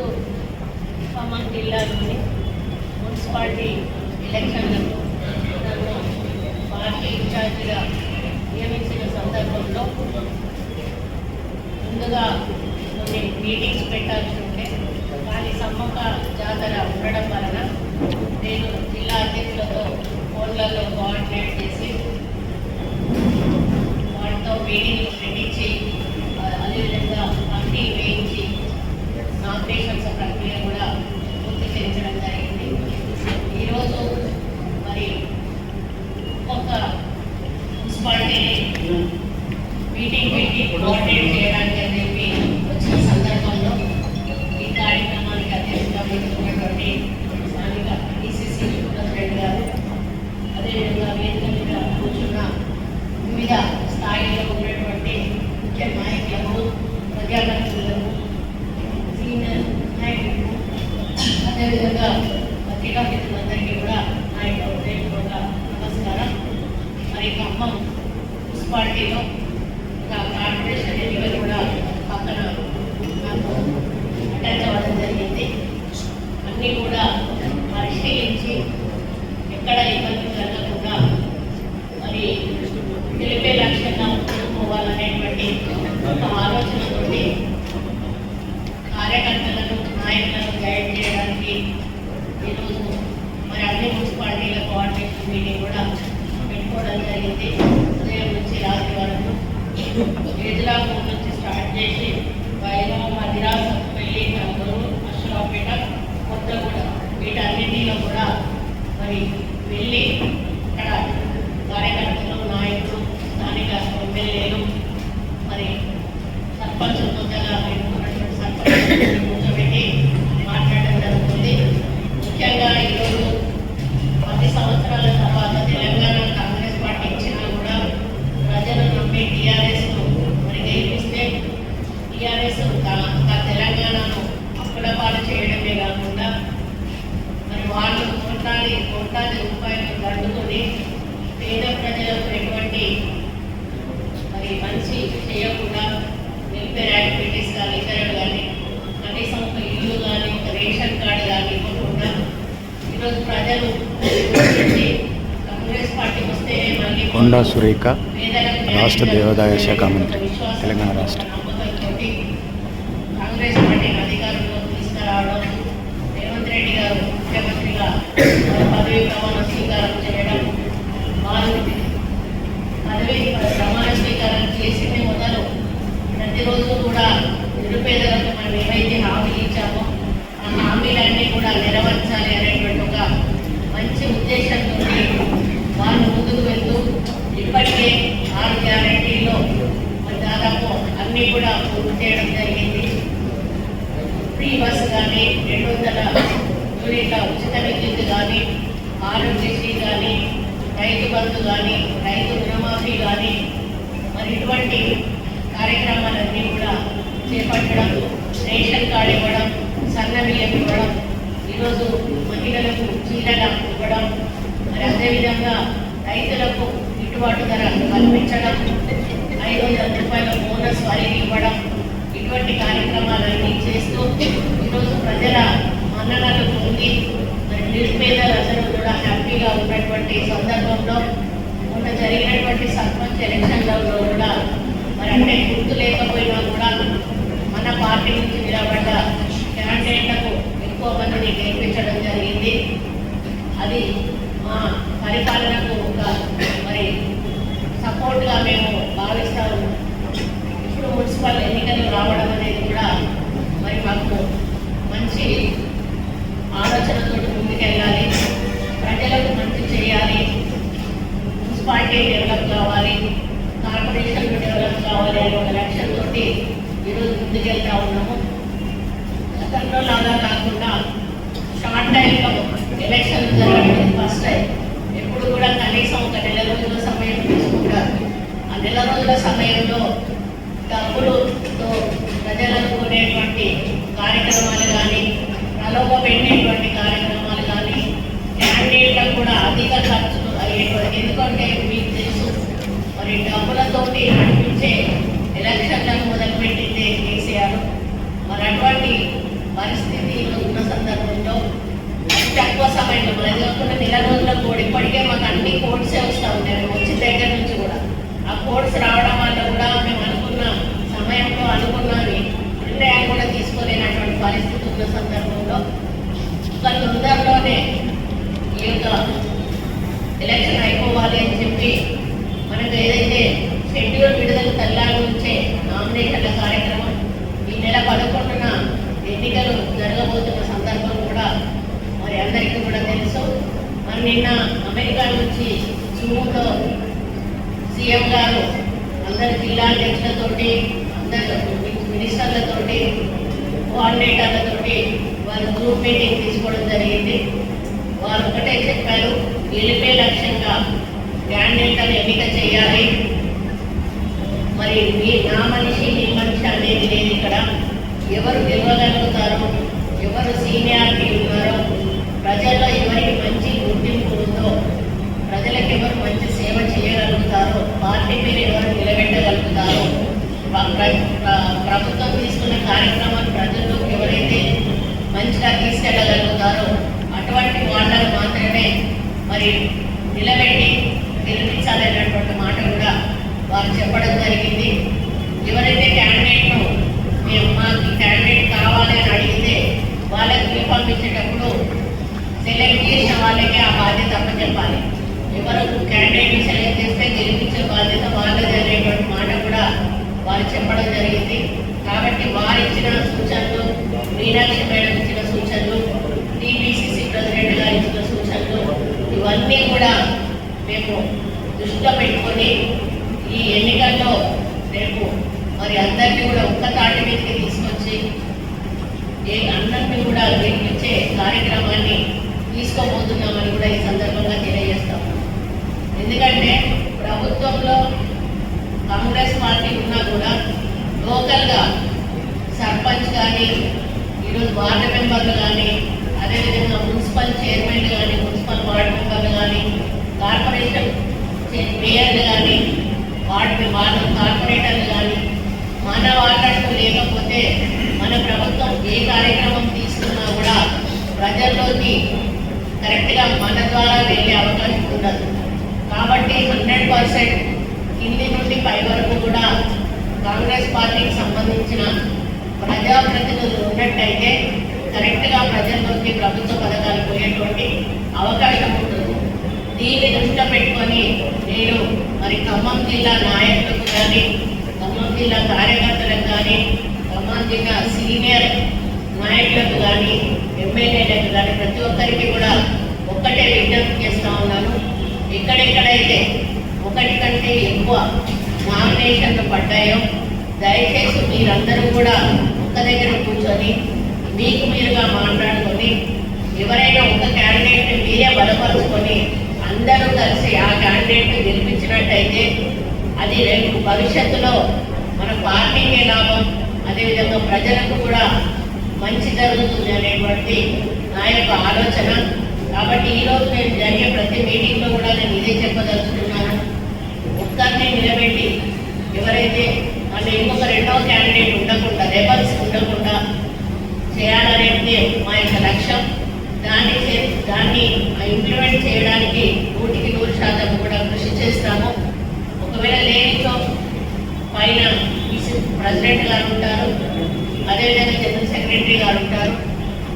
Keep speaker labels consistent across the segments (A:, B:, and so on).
A: ఈరోజు ఖమ్మం జిల్లాలోని మున్సిపాలిటీ ఎలక్షన్లకు నన్ను పార్టీ ఇన్ఛార్జిగా నియమించిన సందర్భంలో ముందుగా కొన్ని మీటింగ్స్ పెట్టాల్సి ఉంటే కానీ సమ్మక్క జాతర ఉండడం వలన నేను జిల్లా అధ్యక్షులతో ఫోన్లలో కోఆర్డినేట్ చేసి వాటితో మీటింగ్ be Yeah. ఈరోజు ప్రజలు కాంగ్రెస్ పార్టీ వస్తే మళ్ళీ
B: కొండా సురేఖ రాష్ట్ర దేవాదాయ శాఖ మంత్రి, తెలంగాణ రాష్ట్ర.
A: కాంగ్రెస్ పార్టీని అధికారంలోకి తీసుకురావడం రేవంత్ రెడ్డి గారు ముఖ్యమంత్రిగా వారి పదవి ప్రమాణ స్వీకారం చేయడం వారు పదవి ప్రమాణ స్వీకారం చేసిన మొదలు ప్రతిరోజు కూడా నిరుపేదలకు మనం ఏవైతే హామీలు ఇచ్చామో ఆ హామీలన్నీ కూడా నెరవేర్చాలి ఒక మంచి ఉద్దేశంతో వాళ్ళు ముందుకు వెళ్తూ ఇప్పటికే ఆరు గ్యారంటీలో మరి దాదాపు అన్నీ కూడా పూర్తి చేయడం జరిగింది. ఫ్రీ బస్ కానీ రెండు వందల యూనిట్ల ఉచిత విద్యుత్ కానీ ఆరోగ్యశ్రీ కానీ రైతు బంధు కానీ రైతు రుణమాఫీ కానీ మరి ఇటువంటి కార్యక్రమాలన్నీ కూడా చేపట్టడం రేషన్ కార్డు ఇవ్వడం సన్న బియ్యం ఇవ్వడం ఈరోజు మహిళలకు చీరల ఇవ్వడం మరి అదేవిధంగా రైతులకు గిట్టుబాటు ధర కల్పించడం ఐదు వందల రూపాయల బోనస్ వారికి ఇవ్వడం ఇటువంటి కార్యక్రమాలన్నీ చేస్తూ ఈరోజు ప్రజల మన్ననలు పొంది మరి నిరుపేదలందరూ కూడా హ్యాపీగా ఉన్నటువంటి సందర్భంలో మొన్న జరిగినటువంటి సర్పంచ్ ఎలక్షన్లలో కూడా మరి అంటే గుర్తు లేకపోయినా కూడా మన పార్టీ నుంచి నిలబడ్డ క్యాండిడేట్లకు ఎక్కువ మందిని గెలిపించడం జరిగింది అది మా పరిపాలనకు ఒక మరి సపోర్ట్గా మేము భావిస్తా ఉన్నాం ఇప్పుడు మున్సిపల్ ఎన్నికలు రావడం అనేది కూడా మరి మాకు మంచి ఆలోచనతో ముందుకెళ్ళాలి ప్రజలకు మంచి చేయాలి మున్సిపాలిటీ డెవలప్ కావాలి కార్పొరేషన్ డెవలప్ కావాలి అనే ఒక లక్ష్యంతో ఈరోజు ముందుకెళ్తా ఉన్నాము గతంలో లాగా కాకుండా షార్ట్ టైంలో ఎలక్షన్ జరగడం ఫస్ట్ టైం ఎప్పుడు కూడా కనీసం ఒక నెల రోజుల సమయం తీసుకుంటారు ఆ నెల రోజుల సమయంలో డబ్బులతో ప్రజలకు కొనేటువంటి కార్యక్రమాలు కానీ ప్రలోభ పెట్టినటువంటి కార్యక్రమాలు కానీ క్యాండిడేట్లకు కూడా అధిక ఖర్చు అయ్యేటువంటి ఎందుకంటే మీకు తెలుసు మరి డబ్బులతోటి నడిపించే ఎలక్షన్లను మొదలుపెట్టిందే కేసీఆర్. మరి అటువంటి పరిస్థితి ఉన్న సందర్భంలో తక్కువ సమయంలో మనది కాకుండా నెల రోజుల కోడ్ ఇప్పటికే మాకు అన్ని కోడ్సే వస్తూ ఉంటాయి వచ్చిన దగ్గర నుంచి కూడా. ఆ కోడ్స్ రా వల్ల కూడా మేము అనుకున్న సమయంలో అనుకున్నవి నిర్ణయాలు కూడా తీసుకోలేనటువంటి పరిస్థితి సందర్భంలో కానీ తొందరలోనే ఈ యొక్క ఎలక్షన్ అయిపోవాలి అని చెప్పి మనకు ఏదైతే షెడ్యూల్ విడుదల తెల్లారి నుంచే నామినేషన్ల కార్యక్రమం ఈ నెల పదకొండున ఎన్నికలు జరగబోతున్న సందర్భం కూడా మరి అందరికీ కూడా తెలుసు. మరి నిన్న అమెరికా నుంచి జూమ్లో సీఎం గారు అందరి జిల్లా అధ్యక్షులతోటి అందరు మినిస్టర్లతోటి కోఆర్డినేటర్లతోటి వారు గ్రూప్ మీటింగ్ తీసుకోవడం జరిగింది. వారు ఒకటే చెప్పారు గెలిపే లక్ష్యంగా క్యాండిడేట్లను ఎన్నిక చేయాలి. మరి మీ నా మనిషి నీ మనిషి అనేది లేదు ఇక్కడ. ఎవరు గెలవగలుగుతారు ఎవరు సీనియారిటీ ఉన్నారో ప్రజల్లో ఎవరికి మంచి గుర్తింపు ఉందో ప్రజలకు ఎవరు మంచి సేవ చేయగలుగుతారో పార్టీ మీద ఎవరు నిలబెట్టగలుగుతారో ప్ర- ప్ర- ప్ర- ప్రభుత్వం తీసుకున్న కార్యక్రమాలు ప్రజల్లోకి ఎవరైతే మంచిగా తీసుకెళ్ళగలుగుతారో అటువంటి వాళ్ళని మాత్రమే మరి నిలబెట్టి గెలిపించాలనేటువంటి మాట కూడా వారు చెప్పడం జరిగింది. ఎవరైతే క్యాండిడేట్ను మేము మాకు క్యాండిడేట్ కావాలి అని అడిగితే వాళ్ళకి పంపించేటప్పుడు ఇచ్చేటప్పుడు సెలెక్ట్ చేసిన వాళ్ళకి ఆ బాధ్యత అప్పచెప్పాలి. ఎవరు క్యాండిడేట్ సెలెక్ట్ చేస్తే గెలిపించే బాధ్యత వాళ్ళది అనేటువంటి మాట కూడా వారు చెప్పడం జరిగింది. కాబట్టి వారు ఇచ్చిన సూచనలు మీనాక్షి మేడం ఇచ్చిన సూచనలు టీపీసీసీ ప్రెసిడెంట్ గారు ఇచ్చిన సూచనలు ఇవన్నీ కూడా మేము దృష్టిలో పెట్టుకొని ఈ ఎన్నికల్లో రేపు మరి అందరినీ కూడా ఒక్క తాటి మీదకి తీసుకొచ్చి ఏ అందరినీ కూడా గెలిపించే కార్యక్రమాన్ని తీసుకోబోతున్నామని కూడా ఈ సందర్భంగా తెలియజేస్తాము. ఎందుకంటే ప్రభుత్వంలో కాంగ్రెస్ పార్టీ ఉన్నా కూడా లోకల్గా సర్పంచ్ కానీ ఈరోజు వార్డు మెంబర్లు కానీ అదేవిధంగా మున్సిపల్ చైర్మన్ కానీ మున్సిపల్ వార్డు మెంబర్లు కానీ కార్పొరేషన్ మేయర్లు కానీ వార్డు వార్డు కార్పొరేటర్లు కానీ మన వార్డర్స్ లేకపోతే మన ప్రభుత్వం ఏ కార్యక్రమం తీసుకున్నా కూడా ప్రజల్లోకి కరెక్ట్గా మన ద్వారా వెళ్ళే అవకాశం ఉండదు. కాబట్టి హండ్రెడ్ పర్సెంట్ కింది నుండి పై వరకు కూడా కాంగ్రెస్ పార్టీకి సంబంధించిన ప్రజాప్రతినిధులు ఉన్నట్టయితే కరెక్ట్గా ప్రజల్లోకి ప్రభుత్వ పథకాలు పోయేటువంటి అవకాశం ఉంటుంది. దీన్ని దృష్టిలో పెట్టుకొని నేను మరి ఖమ్మం జిల్లా నాయకులకు కానీ ఖమ్మం జిల్లా కార్యకర్తలకు కానీ ఖమ్మం జిల్లా సీనియర్ నాయకులకు కానీ ఎమ్మెల్యేలకు కానీ ప్రతి ఒక్కరికి కూడా ఒక్కటే విజ్ఞప్తి చేస్తా ఉన్నాను. ఎక్కడెక్కడైతే ఒకటి కంటే ఎక్కువ నామినేషన్లు పడ్డాయో దయచేసి మీరందరూ కూడా ఒక్క దగ్గర కూర్చొని మీకు మీరుగా మాట్లాడుకొని ఎవరైనా ఒక క్యాండిడేట్ని మీరే బలపరుచుకొని అందరూ కలిసి ఆ క్యాండిడేట్ని గెలిపించినట్టయితే అది రేపు భవిష్యత్తులో మన పార్టీకే లాభం. అదేవిధంగా ప్రజలకు కూడా మంచి జరుగుతుంది అనేటువంటి నా యొక్క ఆలోచన. కాబట్టి ఈరోజు నేను జరిగే ప్రతి మీటింగ్లో కూడా నేను ఇదే చెప్పదలుచుకున్నాను. ఒక్కరిని నిలబెట్టి ఎవరైతే అంటే ఇంకొక రెండవ క్యాండిడేట్ ఉండకుండా రెబల్స్ ఉండకుండా చేయాలనేది మా యొక్క లక్ష్యం? దాన్ని చే- దాన్ని ఇంప్లిమెంట్ చేయడానికి నూటికి నూరు శాతం కూడా కృషి చేస్తాము. ఒకవేళ లేనితో పైన ప్రెసిడెంట్ గారు ఉంటారు అదేవిధంగా జనరల్ సెక్రటరీ గారు ఉంటారు.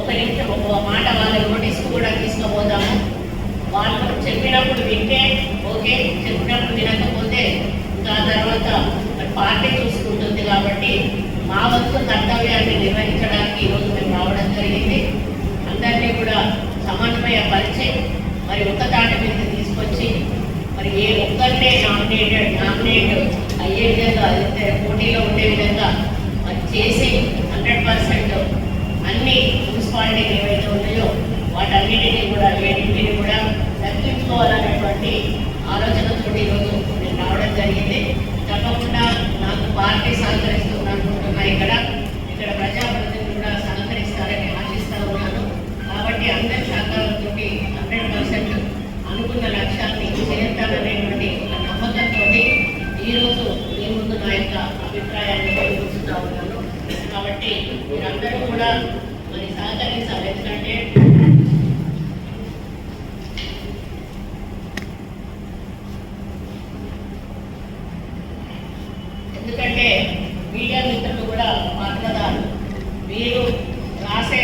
A: ఒక నిమిషం ఒక మాట వాళ్ళ నోటీస్కి కూడా తీసుకుపోతాము వాళ్ళు చెప్పినప్పుడు వింటే ఓకే చెప్పినప్పుడు వినకపోతే ఇంకా ఆ తర్వాత పార్టీ చూసుకుంటుంది కాబట్టి మా వంతు కర్తవ్యాన్ని నిర్వహించడానికి ఈరోజు మేము రావడం జరిగింది అందరినీ కూడా సమన్వయపరిచి మరి ఒక్క తాట మీద తీసుకొచ్చి మరి ఏ ఒక్కరినే నామినేటెడ్ నామినేట్ అయ్యే విధంగా అయితే పోటీలో ఉండే విధంగా మరి చేసి హండ్రెడ్ పర్సెంట్ అన్ని మున్సిపాలిటీలు ఏవైతే ఉన్నాయో వాటన్నిటిని కూడా ఏడింటిని కూడా తగ్గించుకోవాలనేటువంటి ఆలోచనతో ఈరోజు నేను రావడం జరిగింది. తప్పకుండా నాకు పార్టీ సహకరిస్తున్నాను అనుకుంటున్నా ఇక్కడ. అభిప్రాయాన్ని తెలియజేస్తూ ఉన్నాను. కాబట్టి మీరందరూ కూడా మరి సహకరించాలి. ఎందుకంటే మీడియా మిత్రులు కూడా మాట్లాడారు మీరు రాసే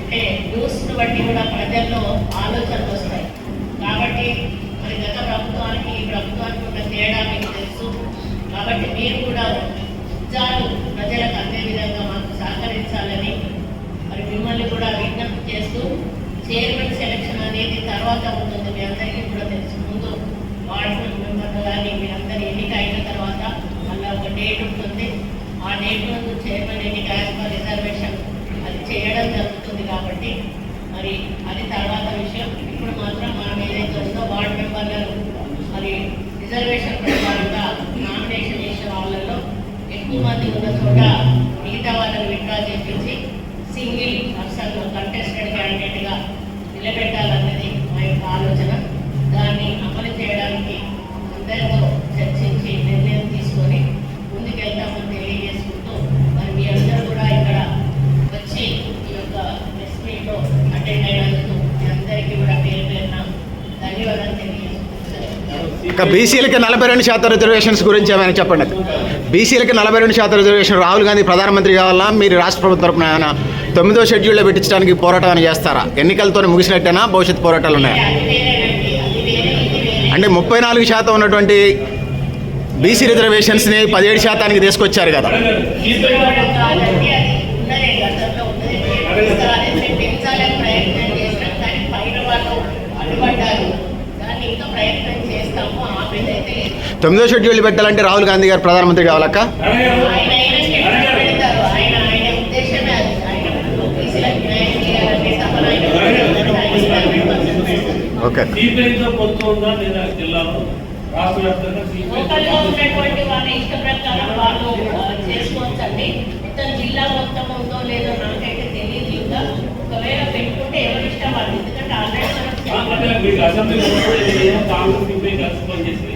A: అంటే న్యూస్ను బట్టి కూడా ప్రజల్లో ఆలోచనలు వస్తాయి కాబట్టి మరి గత ప్రభుత్వానికి ఈ ప్రభుత్వానికి ఉన్న తేడా మీకు తెలుసు కాబట్టి మీరు కూడా చాలు ప్రజలకు అందే విధంగా మాకు సహకరించాలని మరి మిమ్మల్ని కూడా విజ్ఞప్తి చేస్తూ చైర్మన్ సెలక్షన్ అనేది తర్వాత ఉంటుంది మీ అందరికీ కూడా తెలుసు. ముందు వార్డు మెంబర్లు కానీ మీరందరూ ఎన్నిక అయిన తర్వాత మళ్ళీ ఒక డేట్ ఉంటుంది. ఆ డేట్ ముందు చైర్మన్ ఎన్నిక యాజ్ రిజర్వేషన్ అది చేయడం జరుగుతుంది కాబట్టి మరి అది తర్వాత విషయం. ఇప్పుడు మాత్రం మనం ఏదైతే ఉందో వార్డు మెంబర్లను మరి రిజర్వేషన్ ప్రకారంగా నామినేషన్ చేసిన వాళ్ళలో ఎక్కువ మంది ఉన్న చోట మిగతా వాళ్ళని విడ్డా చేపించి సింగిల్ పర్సన్ కంటెస్టెడ్ క్యాండిడేట్గా నిలబెట్టాలన్నది మా యొక్క ఆలోచన. దాన్ని అమలు చేయడానికి అందరితో చర్చించి నిర్ణయం తీసుకొని ముందుకెళ్తామని తెలియజేసుకుంటూ మరి మీ అందరూ కూడా ఇక్కడ వచ్చి ఈ యొక్క ప్రెస్ మీట్లో అటెండ్ అయినందుకు మీ అందరికీ కూడా పేరు పేరున ధన్యవాదాలు తెలియజేసుకుంటున్నాను.
B: ఇంకా బీసీలకి నలభై రెండు శాతం రిజర్వేషన్స్ గురించి ఏమైనా చెప్పండి. బీసీలకి నలభై రెండు శాతం రిజర్వేషన్ రాహుల్ గాంధీ ప్రధానమంత్రి కావాలా? మీరు రాష్ట్ర ప్రభుత్వం తరపున ఏమైనా తొమ్మిదో షెడ్యూల్లో పెట్టించడానికి పోరాటం చేస్తారా? ఎన్నికలతో ముగిసినట్టేనా? భవిష్యత్ పోరాటాలు ఉన్నాయా? అంటే ముప్పై నాలుగు శాతం ఉన్నటువంటి బీసీ రిజర్వేషన్స్ని పదిహేడు శాతానికి తీసుకొచ్చారు కదా
A: తీసుకోవడం కాదండి అది ఉన్నదే గతంలో ఉన్నది తీసుకురాలేదు పెంచాలని ప్రయత్నం చేసినాం కానీ పైన వాళ్ళు అడ్డుపడ్డారు దాన్ని ఇంకా ప్రయత్నం చేస్తాము ఆపేదైతే లేదు.
B: తొమ్మిదో షెడ్యూల్ పెట్టాలంటే రాహుల్ గాంధీ గారు ప్రధానమంత్రి కావాలక్క
A: ఆయన అయినా స్టేట్మెంట్ పెడతారు ఆయన ఆయన ఉద్దేశమే అది ఆయన ఓబీసీలకు న్యాయం చేయాలంటే సభలో ఆయన పెడతారు. ఆయన స్టేట్మెంట్ పర్సన్ చేస్తారు.
B: ఓకే
C: సిపిఐతో పొత్తు ఉందా లేదా జిల్లాలో రాష్ట్ర వ్యాప్తంగా
A: లోకల్లో
C: తొమ్మిదో
A: షెడ్యూల్ పెట్టాలంటే రాహుల్ గాంధీ గారు ప్రధానమంత్రి కావాలక్క? ఓకే జిల్లా మొత్తం ఉందో లేదో నాకైతే తెలియదు ఇంకా ఒకవేళ పెట్టుకుంటే ఎవరి ఇష్టం వాళ్ళు? ఎందుకంటే ఆల్రెడీ
C: అసెంబ్లీ కాంగ్రెస్ కలిసి పనిచేసింది